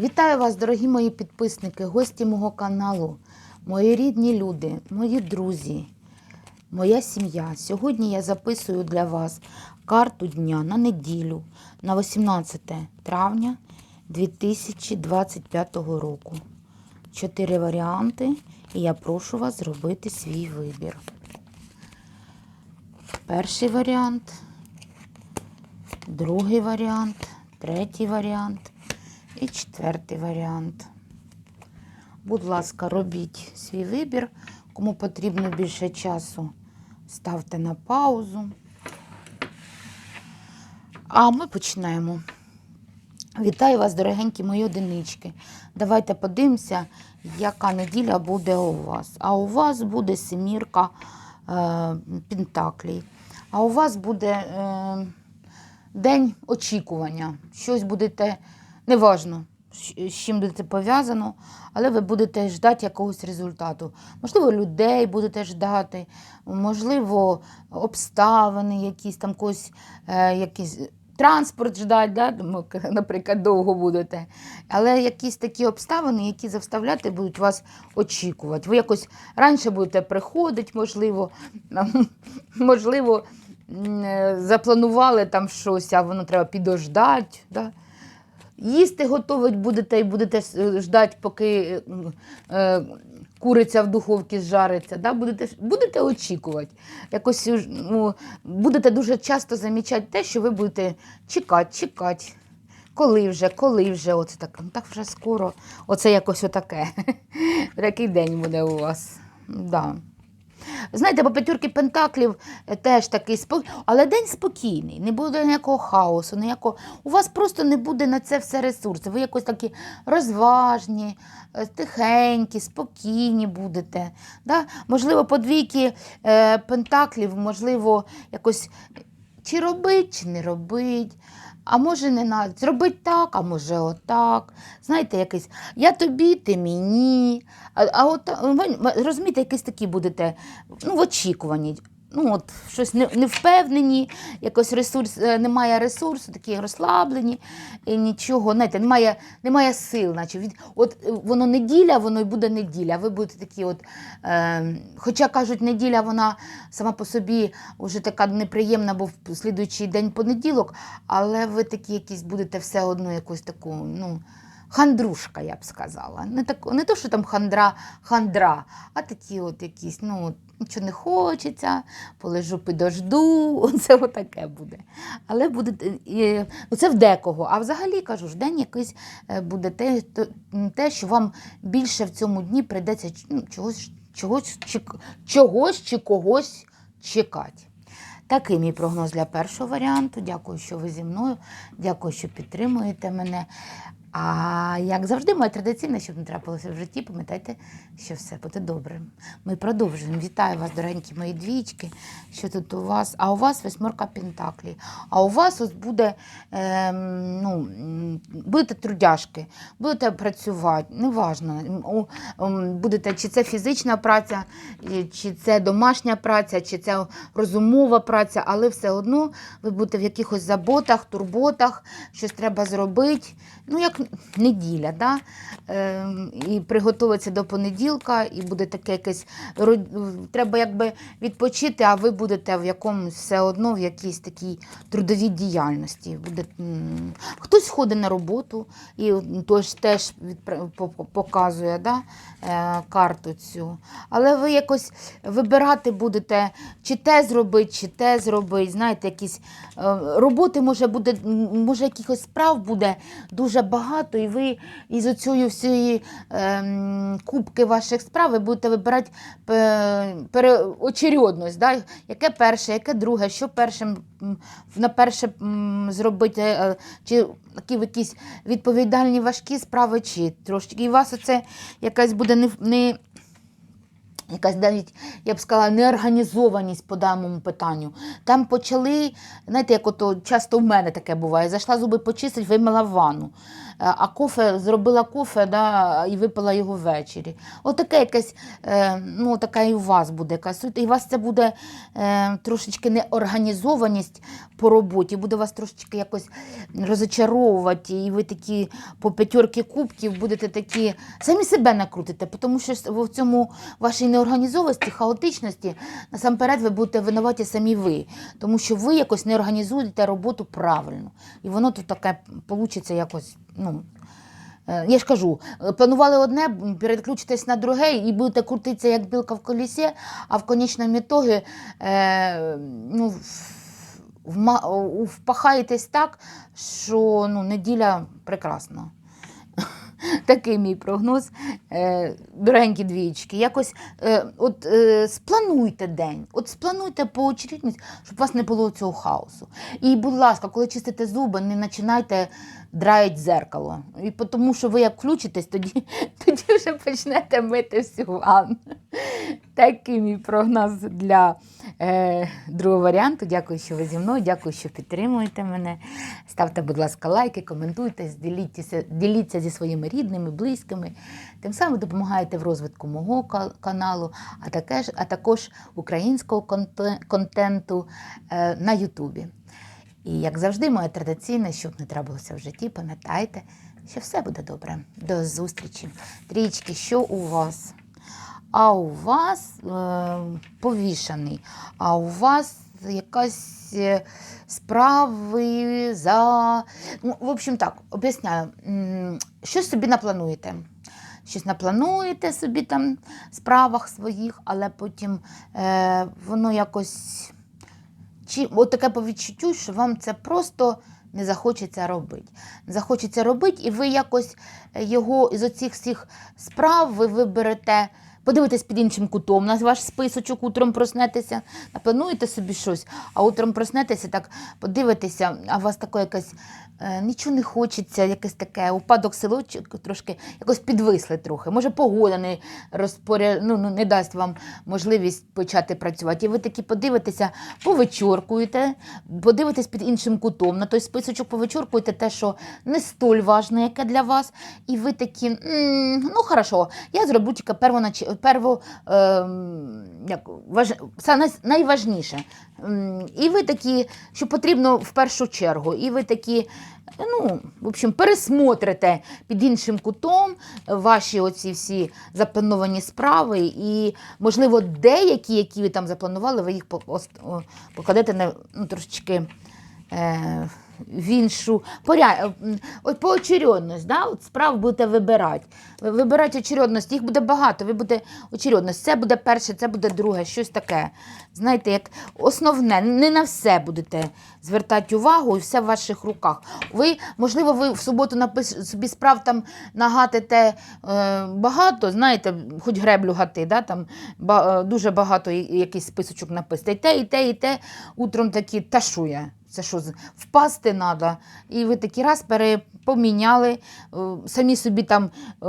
Вітаю вас, дорогі мої підписники, гості мого каналу, мої рідні люди, мої друзі, моя сім'я. Сьогодні я записую для вас карту дня на неділю, на 18 травня 2025 року. Чотири варіанти, і я прошу вас зробити свій вибір. Перший варіант, другий варіант, третій варіант і четвертий варіант. Будь ласка, робіть свій вибір. Кому потрібно більше часу, ставте на паузу. А ми починаємо. Вітаю вас, дорогенькі мої одинички. Давайте подивимося, яка неділя буде у вас. А у вас буде семірка е, Пентаклій. А у вас буде е, день очікування. Щось будете, неважно, з чим будете пов'язано, але ви будете ждати якогось результату. Можливо, людей будете ждати, можливо, обставини якісь там когось, е, якісь. Транспорт ждать, да? наприклад, довго будете. Але якісь такі обставини, які заставляти будуть вас очікувати. Ви якось раніше будете приходити, можливо, можливо, е, запланували там щось, а воно треба підождати. Да? Їсти готувати будете і будете ждати, поки е, е, куриця в духовці зжариться. Да? Будете, будете очікувати. Якось ну, будете дуже часто замічати те, що ви будете чекати, чекати. Коли вже, коли вже, оце так, ну так вже скоро. Оце якось отаке. Такий день буде у вас. Да. Знаєте, по п'ятірки пентаклів е, теж такий спокій, але день спокійний, не буде ніякого хаосу, ніякого. У вас просто не буде на це все ресурсу. Ви якось такі розважні, е, тихенькі, спокійні будете. Да? Можливо, по двійки е, пентаклів, можливо, якось чи робить, чи не робить. А може не навіть зробить так, а може отак. Знаєте, якийсь я тобі, ти мені. А, а от ви розумієте, якісь такі будете ну, в очікуванні. Ну, от, щось не, не впевнені, якось ресурс, е, немає ресурсу, такі розслаблені, і нічого, знаєте, немає, немає сил, наче від, от е, воно неділя, воно й буде неділя. Ви будете такі, от, е, хоча кажуть, неділя вона сама по собі вже така неприємна, бо в слідуючий день понеділок, але ви такі якісь будете все одно якусь таку, ну. Хандрушка, я б сказала. Не так, не то, що там хандра, хандра, а такі от якісь, ну, нічого не хочеться, полежу підожду, це отаке буде. Але буде е, ну, це в декого. А взагалі кажу, ж день якийсь е, буде те, те, що вам більше в цьому дні прийдеться ну, чогось, чогось, чи, чогось чи когось чекати. Такий мій прогноз для першого варіанту. Дякую, що ви зі мною. Дякую, що підтримуєте мене. А як завжди, моє традиційне, щоб не трапилося в житті, пам'ятайте, що все буде добре. Ми продовжуємо. Вітаю вас, дорогенькі мої двічки. Що тут у вас? А у вас восьмерка Пентаклі. А у вас ось буде, ем, ну, будете трудяшки, будете працювати, неважно. Будете, чи це фізична праця, чи це домашня праця, чи це розумова праця, але все одно ви будете в якихось заботах, турботах, щось треба зробити. Ну, як неділя, да? ем, і приготуватися до понеділка, і буде таке якесь треба якби відпочити, а ви будете в якомусь все одно в якійсь такій трудовій діяльності. Буде, хтось ходить на роботу і тож теж показує да? е, карту цю. Але ви якось вибирати будете, чи те зробити, чи те зробити. Знаєте, якісь е, роботи може буде, може якихось справ буде дуже багато, і ви із оцієї всієї е, кубки ваших справ ви будете вибирати пе- переочередність, да? яке перше, яке друге, що першим на перше зробити, е, чи такі якісь відповідальні важкі справи, чи трошки. І у вас оце якась буде не, не якась навіть, я б сказала, неорганізованість по даному питанню. Там почали, знаєте, як ото часто в мене таке буває, зайшла зуби почистити, вимила ванну. А кофе зробила кофе да, і випила його ввечері. Отаке якесь, е, ну, така і у вас буде якась. І у вас це буде е, трошечки неорганізованість по роботі, буде вас трошечки якось розочаровувати, і ви такі по п'ятерки кубків будете такі, самі себе накрутите, тому що в цьому вашій неорганізованості, хаотичності, насамперед ви будете винуваті самі ви, тому що ви якось не організуєте роботу правильно. І воно тут таке вийде якось, ну. Е, Я ж кажу, е, планували одне, переключитись на друге і будете крутитися як білка в колісі, а в конечному ітогі е, ну, впахаєтесь так, що ну, неділя прекрасна. Такий мій прогноз. Е, дорогенькі двічки. Якось е, от, е, сплануйте день, от сплануйте поочередність, щоб у вас не було цього хаосу. І, будь ласка, коли чистите зуби, не починайте драїть зеркало. І тому що ви як включитесь, тоді, тоді вже почнете мити всю ванну. Такий мій прогноз для другого варіанту. Дякую, що ви зі мною, дякую, що підтримуєте мене. Ставте, будь ласка, лайки, коментуйте, діліться, діліться зі своїми рідними, близькими. Тим самим допомагаєте в розвитку мого каналу, а також, а також українського контенту е, на Ютубі. І як завжди, моє традиційне, щоб не трапилося в житті, пам'ятайте, що все буде добре. До зустрічі. Трічки, що у вас? А у вас е, повішаний, а у вас якась е, справи за. Ну, в общем, так, об'ясняю, щось собі наплануєте. Щось наплануєте собі там в справах своїх, але потім е, воно якось. Чи от таке по відчуттю, що вам це просто не захочеться робити. Захочеться робити, і ви якось е, його із оцих всіх справ ви виберете, подивитесь під іншим кутом на ваш списочок, утром проснетеся, наплануєте собі щось, а утром проснетеся, так подивитеся, а у вас таке якесь е, нічого не хочеться, якесь таке упадок силочок, трошки якось підвисли трохи. Може, погода не розпоря... ну, ну, не дасть вам можливість почати працювати. І ви такі подивитеся, повичоркуєте, подивитесь під іншим кутом. На той списочок повичоркуєте те, що не столь важне, яке для вас. І ви такі, «М, ну хорошо, я зроблю тільки первонач... перво, ем, як, важ... найважніше. І ви такі, що потрібно в першу чергу. І ви такі, ну, в общем, пересмотрите під іншим кутом ваші оці всі заплановані справи, і, можливо, деякі, які ви там запланували, ви їх по- покладете на ну, трошечки. Е, в іншу поря... м, от да? от справ будете вибирати. Ви Вибирайте очередність, їх буде багато, ви будете очередність. Це буде перше, це буде друге, щось таке. Знаєте, як основне, не на все будете звертати увагу, і все в ваших руках. Ви, можливо, ви в суботу напиш... собі справ там нагатите е, багато, знаєте, хоч греблю гати, да? там ба... е, дуже багато якийсь списочок написати. І те, і те, і те. Утром такі, та що я? Це що, впасти треба? І ви такий раз перепоміняли, е, самі собі там е,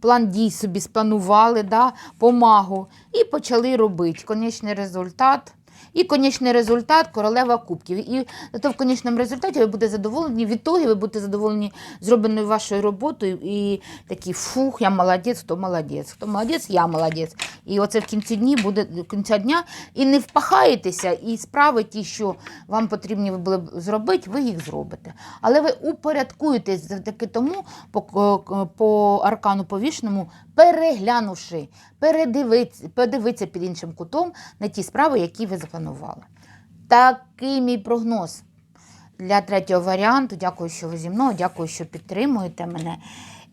план дій собі спланували, да, помагу, і почали робити. Конечний результат. І конечний результат королева кубків. І зато в конечному результаті ви будете задоволені, від того ви будете задоволені зробленою вашою роботою. І такі фух, я молодець, хто молодець, хто молодець, я молодець. І оце в кінці дні буде кінця дня. І не впахаєтеся, і справи ті, що вам потрібні були б зробити, ви їх зробите. Але ви упорядкуєтесь завдяки тому, по, по аркану повішеному, переглянувши, передивитися, подивитися під іншим кутом на ті справи, які ви запланували. Такий мій прогноз для третього варіанту. Дякую, що ви зі мною, дякую, що підтримуєте мене.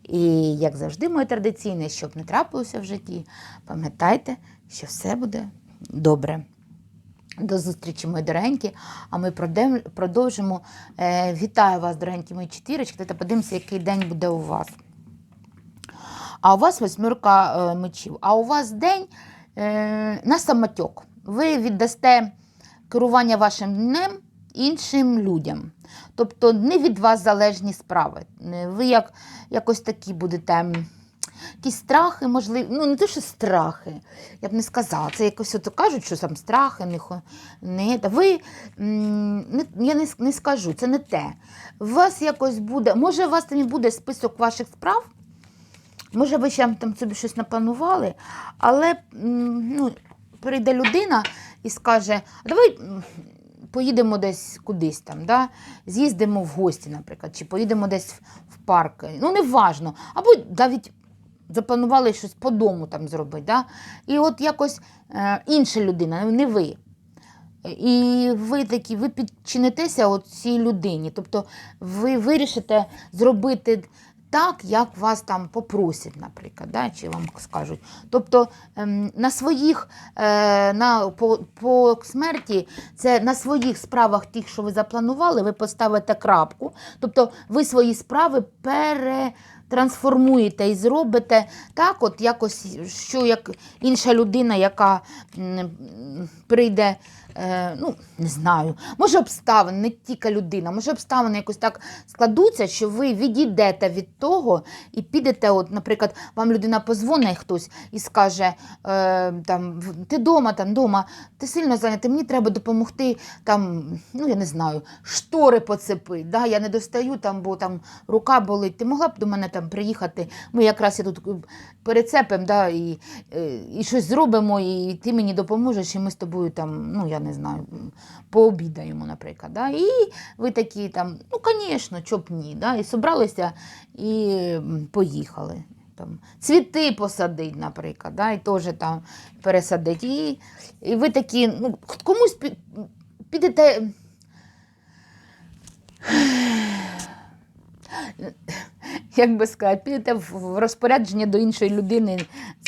І, як завжди, моє традиційне, щоб не трапилося в житті, пам'ятайте, що все буде добре. До зустрічі, мої дорогенькі. А ми продовжимо. Е, вітаю вас, дорогенькі мої чотирочки. Давайте подивимося, який день буде у вас. А у вас восьмірка е, мечів. А у вас день е, на самотьок. Ви віддасте керування вашим днем іншим людям. Тобто не від вас залежні справи. Ви як, якось такі будете. якісь страхи, можливо, ну не те, що страхи, я б не сказала. Це якось от кажуть, що там страхи, не, не ви не, я не, не скажу, це не те. У вас якось буде, може, у вас там і буде список ваших справ, може, ви ще там собі щось напланували, але ну, прийде людина і скаже, «А давай. Поїдемо десь кудись там, да? з'їздимо в гості, наприклад, чи поїдемо десь в- парк. Ну, не важно. Або навіть запланували щось по дому там зробити. Да? І от якось е, інша людина, не ви. І ви такі, ви підчинитеся цій людині. Тобто ви вирішите зробити так, як вас там попросять, наприклад, да? чи вам скажуть. Тобто ем, на своїх, е, на, по, по смерті, це на своїх справах, тих, що ви запланували, ви поставите крапку. Тобто ви свої справи перетрансформуєте і зробите так, от якось, що як інша людина, яка прийде. Е, ну, не знаю, може обставини, не тільки людина, може обставини якось так складуться, що ви відійдете від того і підете, от, наприклад, вам людина позвонить хтось і скаже, е, там, ти дома, там, дома, ти сильно зайнятий, мені треба допомогти, там, ну, я не знаю, штори поцепити, да? я не достаю, там, бо там рука болить, ти могла б до мене там приїхати, ми якраз я тут перецепимо, да, і, е, і щось зробимо, і ти мені допоможеш, і ми з тобою там, ну я не знаю, пообідаємо, наприклад. Да? І ви такі там, ну, звісно, чоб ні. Да? І собралися і поїхали. Там, цвіти посадить, наприклад, да? і теж там пересадить. І, і ви такі, ну, комусь підете. Як би сказати, підете в розпорядження до іншої людини,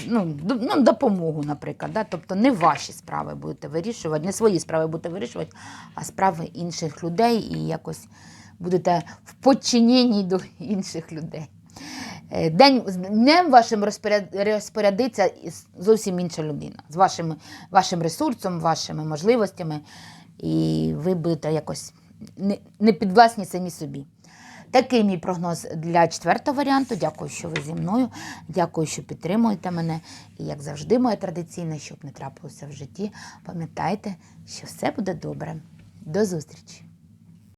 ну, ну, допомогу, наприклад. Да? Тобто не ваші справи будете вирішувати, не свої справи будете вирішувати, а справи інших людей і якось будете в подчиненні до інших людей. Е, День днем вашим розпорядиться зовсім інша людина з вашим, вашим ресурсом, вашими можливостями, і ви будете якось не, не підвласні самі собі. Такий мій прогноз для четвертого варіанту. Дякую, що ви зі мною. Дякую, що підтримуєте мене. І як завжди, моє традиційне, щоб не трапилося в житті, пам'ятайте, що все буде добре. До зустрічі!